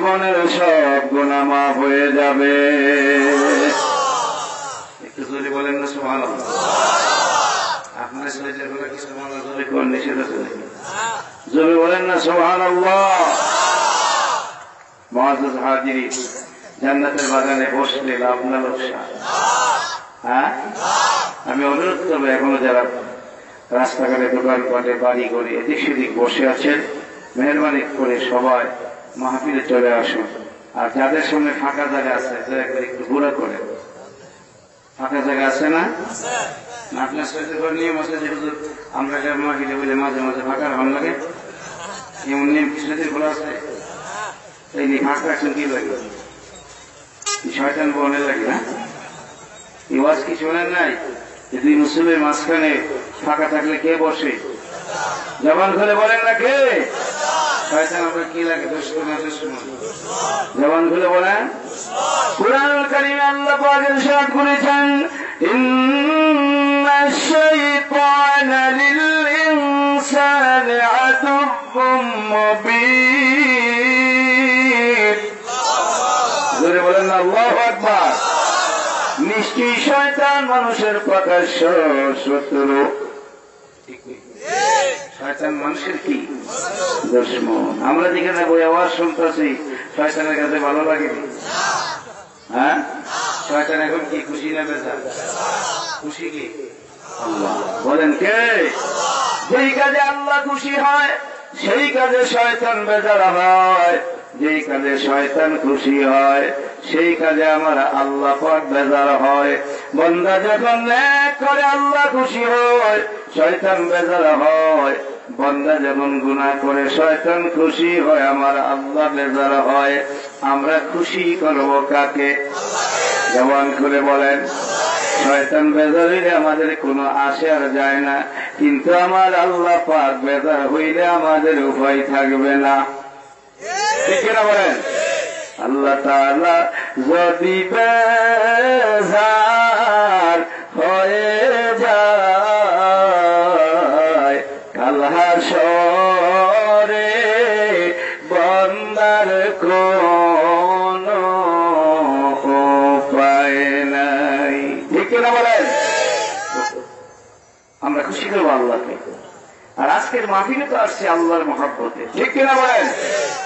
জীবনের সব গুণা মাফ হয়ে যাবে। একটু বলেন না সুমান আপনার সুহান হাজিরি, জান্নাতের বাগানে বসলে না লোকসান। হ্যাঁ? আমি অনুরোধ করব এখনও যারা রাস্তাঘাটে দোকান পাটে বাড়ি করে এদিক সেদিক বসে আছেন, মেহরবানি করে সবাই মাহফিলে চলে আসুন আর যাদের সঙ্গে ফাঁকা জায়গা আছে একটু ঘোরা করে ফাঁকা জায়গা আছে না? ফাঁকা শোনেন নাই? মুসলিমের মাঝখানে ফাঁকা থাকলে কে বসে? জবান খুলে বলেন না কে? শয়তান আপনার আল্লাহ পাক ইরশাদ করেছেন ইন্না বলেন শয়তান মানুষের প্রকাশ্য শত্রু শয়তান মানুষের কি? দুশ্মন আমরা যেখানে বই শুনতেছি শয়তানের কাছে ভালো হ্যাঁ? শয়তান এখন কি, খুশি না বেচা খুশি কি? বলেন কে? যেই কাজে আল্লাহ খুশি হয়, সেই কাজে শয়তান বেজার হয়। যেই কাজে শয়তান খুশি হয়, সেই কাজে আমার আল্লাহ পাক বেজার হয়। বন্দা যখন ন্যাক করে আল্লাহ খুশি হয়, শয়তান বেজার হয়। বন্দা যখন গুনাহ করে, শয়তান খুশি হয়, আমার আল্লাহ বেজার হয়। আমরা খুশি করব কাকে? জবান করে বলেন, শয়তান বেজার হইলে আমাদের কোনো আসে আর যায় না, কিন্তু আমার আল্লাহ পাক বেজার হইলে আমাদের উপায় থাকবে না। ঠিক কিনা বলেন? আল্লাহ তাআলা যদি বেজার হয়ে যায় কালহাসরে বন্দার কোন উপায় নাই। ঠিক কিনা বলেন? আমরা খুশি করব আল্লাহকে। আর আজকের মাহফিলে তো আসছে আল্লাহর মহাব্বতে। ঠিক কিনা বলেন?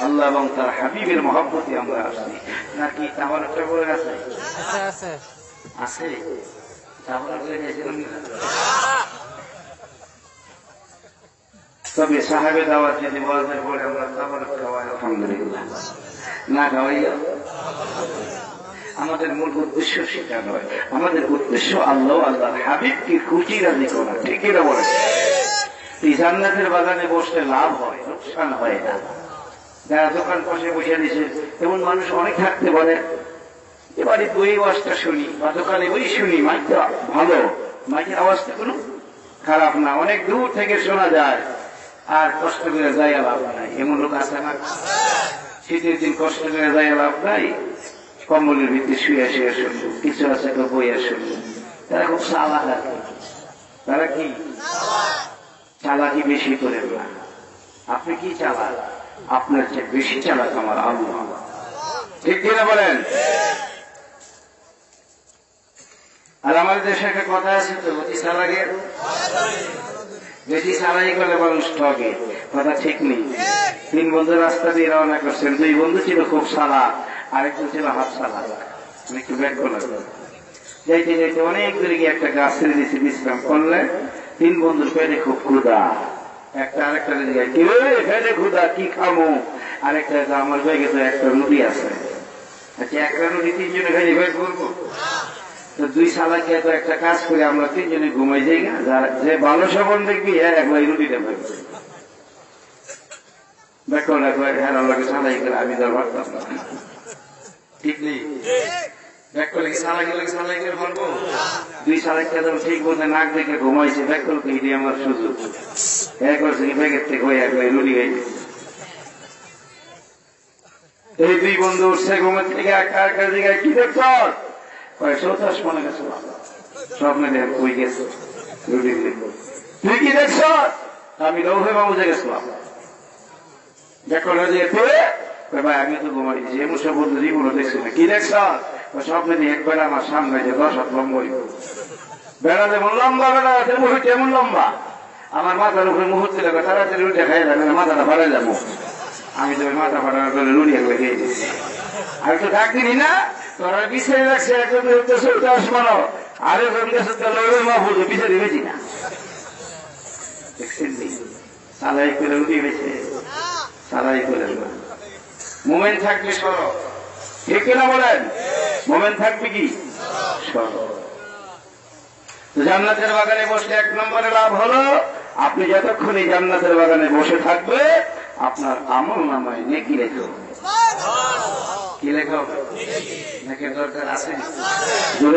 আল্লাহ এবং তার হাবিবের মহাব্বতে আমরা আসছি। নাকি আমার একটা বলে আছে? আছে তাহলে। তবে সাহেবে দাওয়াত যদি বলতে পরে আমরা তারপর খাওয়াই আলহামদুলিল্লাহ। না খাওয়াইয়া? আমাদের মূল উদ্দেশ্য সেটা নয়। আমাদের উদ্দেশ্য আল্লাহ আল্লাহ হাবিবকে খুশি রাজি করা। ঠিকই না বলে এই জান্নাতের বাগানে বসলে লাভ হয়, লোকসান হয় না। যারা দোকান পাশে বসে দিছে এমন মানুষ অনেক থাকতে পারে। এবারে বই আওয়াজটা শুনি, বা দোকানে বই শুনি, মাইকটা ভালো। মাইকের আওয়াজটা কোনো খারাপ না, অনেক দূর থেকে শোনা যায়। আর কষ্ট করে যাই লাভ নাই। এমন লোক আছে না শীতের দিন কষ্ট করে যাই লাভ নাই। কম্বলের ভিতরে শুয়ে শুয়ে শুনব, কিছু আছে তো বইয়া শুনব। তারা খুব আর তারা কি? চালাকি বেশি করে না আপনি কি চালাক? আপনার চেয়ে বেশি চালাক আমার আল্লাহ। ঠিক কিনা বলেন? আর আমাদের দেশে একটা কথা আছে তো অতি চালাকের বেশি চালাই করলে মানুষ ঠকে কথা ঠিক নেই। তিন বন্ধু রাস্তা দিয়ে রওনা করছেন। দুই বন্ধু ছিল খুব সালা আরেকজন ছিল হাফ সালা একটু ব্যাক করলাম যাইতে যাইতে অনেক দূরে গিয়ে একটা গাছ ছেড়ে দিয়েছে বিশ্রাম করলে। তিন বন্ধুর পেটে খুব ক্ষুদা একটা আরেকটা পেটে ক্ষুদা কি খামো? আরেকটা আমার ব্যাগে তো একটা নদী আছে। আচ্ছা একটা তিনজনে বের করব একটা কাজ করে আমরা তিনজনে ঘুমাই যাই না, যে ভালো সবন দেখবি হ্যাঁ একবার দেখো দেখো হ্যাঁ সালাই আমি না। ঠিক নেই? এই দুই বন্ধু উঠছে ঘুমের থেকে জায়গায় কি মনে গেছে গেছে তুই কি দেখছ? আমি লৌহে বাবুজে গেছিলাম। দেখো যে ভাই, আমি তো ঘুমাইছি এমন সব বলতে জীবনও দেখছি না। কি দেখছ? স্বপ্নে দিয়ে একবার আমার সামনে যে দশ হাত লম্বা হইব। বেড়া যেমন লম্বা বেড়া আছে কেমন লম্বা? আমার মাথার উপরে মুহূর্তে লাগে তাড়াতাড়ি উঠে খাই যাবে মাথাটা যাব আমি তো মাথা একবার খেয়ে দিচ্ছি তো না? তোরা রাখছে, একজন দেশে লড়ে? সালাই করে উঠে গেছে। সালাই করে মোমেন্ট থাকবে সরো। ঠিক কিনা বলেন? মোমেন্ট থাকবে কি? জান্নাতের বাগানে বসলে এক নম্বরে লাভ হলো, আপনি যতক্ষণ এই জান্নাতের বাগানে বসে থাকবে, আপনার আমল নামায় নেকি লেখা। কি লেখা? নেকের দরকার আছে?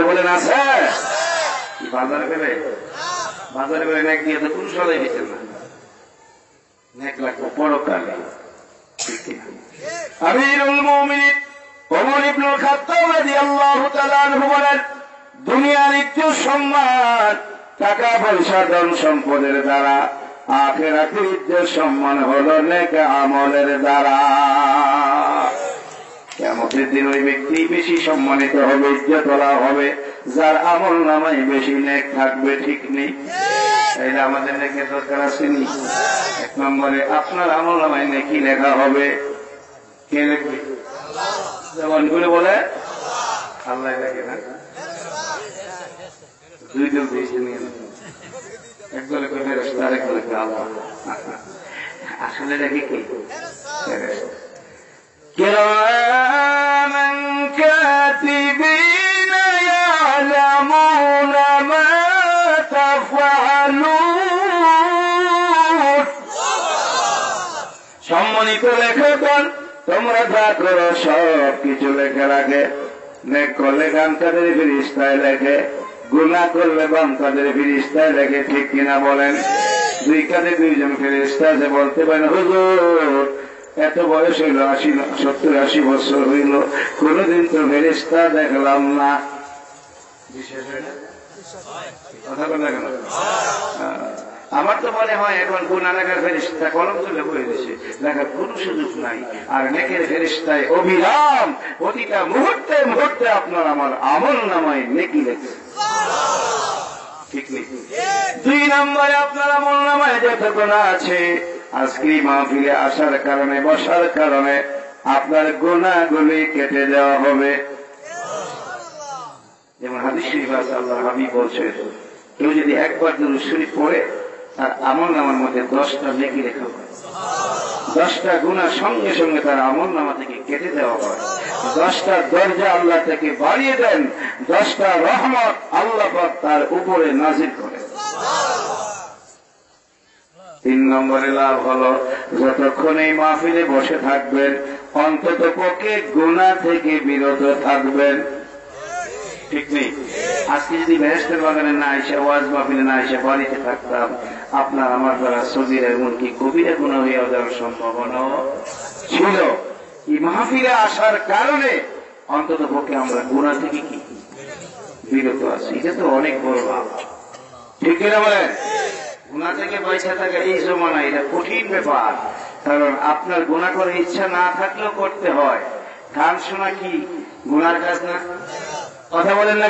বলেন, আছে? বাজারে পেলে বাজারে পেলে নেক দিয়ে তো কোন সদাই দিচ্ছেন না। নেক লাগবে পরকালে? আমিরুল মুমিনিন। ওমর ইবনুল খাত্তাব রাদিয়াল্লাহু তাআলা দুনিয়ার ইজ্জত সম্মান, টাকা পয়সা, ধন সম্পদের দ্বারা। আখেরাতের ইজ্জত সম্মান হলো নেক আমলের দ্বারা। কেমতের দিন ওই ব্যক্তি বেশি সম্মানিত হবে, ইজ্জত তোলা হবে, যার আমল নামাই বেশি নেক থাকবে, ঠিক নেই? তাইলে আমাদের নেকের দরকার আসেনি এক নম্বরে, আপনার আমল নামায় নেকি লেখা হবে। কে লিখবে? যেমন করে বলে আল্লাহ লেখে না দুই দল বেশি নিয়ে নেবে। এক দলে কই ফেরেশতা আরেক দলে কই আল্লাহ আসলে লেখে কে ফেরেশতা كراما كاتبين يعلمون ما تفعلون সম্মানিত লেখকগণ তোমরা যা করো সব কিছু লেখে রাখে। নেক করলে গান তাদের ফিরিস্তায় লেখে, গুণা করলে বাম তাদের ফিরিস্তায় লেখে, ঠিক কিনা বলেন? দুই কাঁধে দুইজন ফেরিস্তা আছে, বলতে পারেন, হুজুর, এত বয়স হইল, আশি সত্তর, আশি বছর হইল, কোনদিন তো ফেরিস্তা দেখলাম না? কথা বলে কেন আমার তো মনে হয় এখন গুণা লেখার ফেরিস্তা কলম তুলে বয়ে দিছে। লেখার কোন সুযোগ নাই। আর নেকের ফেরিস্তায় অবিরাম প্রতিটা মুহূর্তে মুহূর্তে আপনার আমার আমল নামায় নেকি লেখে দুই নম্বরে আপনার আমল নামায় যত গোনা আছে, আজকে মাহফিলে আসার কারণে, বসার কারণে আপনার গোনাগুলি কেটে দেওয়া হবে। যেমন হাদিস শরীফ আল্লাহ হাবিব বলছেন, কেউ যদি একবার দুরূদ শরীফ পড়ে তার আমল নামার মধ্যে দশটা নেকি লেখা হয় দশটা গুণা সঙ্গে সঙ্গে তার আমল নামা থেকে কেটে দেওয়া হয়। দশটা দরজা আল্লাহ থেকে বাড়িয়ে দেন। দশটা রহমত আল্লাহ তার উপরে নাজির করে তিন নম্বরে লাভ হলো, যতক্ষণ এই মাহফিলে বসে থাকবেন, অন্তত পক্ষে গুণা থেকে বিরত থাকবেন। ঠিক নেই। আজকে যদি ভেস্টের বাগানে না এসে, ওয়াজ মাহফিলে না এসে বাড়িতে থাকতাম, আপনার আমার দ্বারা সজির এমনকি কবিরা গুণা হয়ে যাওয়ার সম্ভাবনা ছিল। এই মাহফিলে আসার কারণে অন্তত পক্ষে আমরা গুণা থেকে কি বিরত আছি? এটা তো অনেক বড় লাভ ঠিক কিনা বলেন? গুণা থেকে পয়সা থাকা এই জমানা, এটা কঠিন ব্যাপার। কারণ আপনার গুণা করার ইচ্ছা না থাকলেও করতে হয়। গান শোনা কি? গুনার কাজ না? কথা বলেন না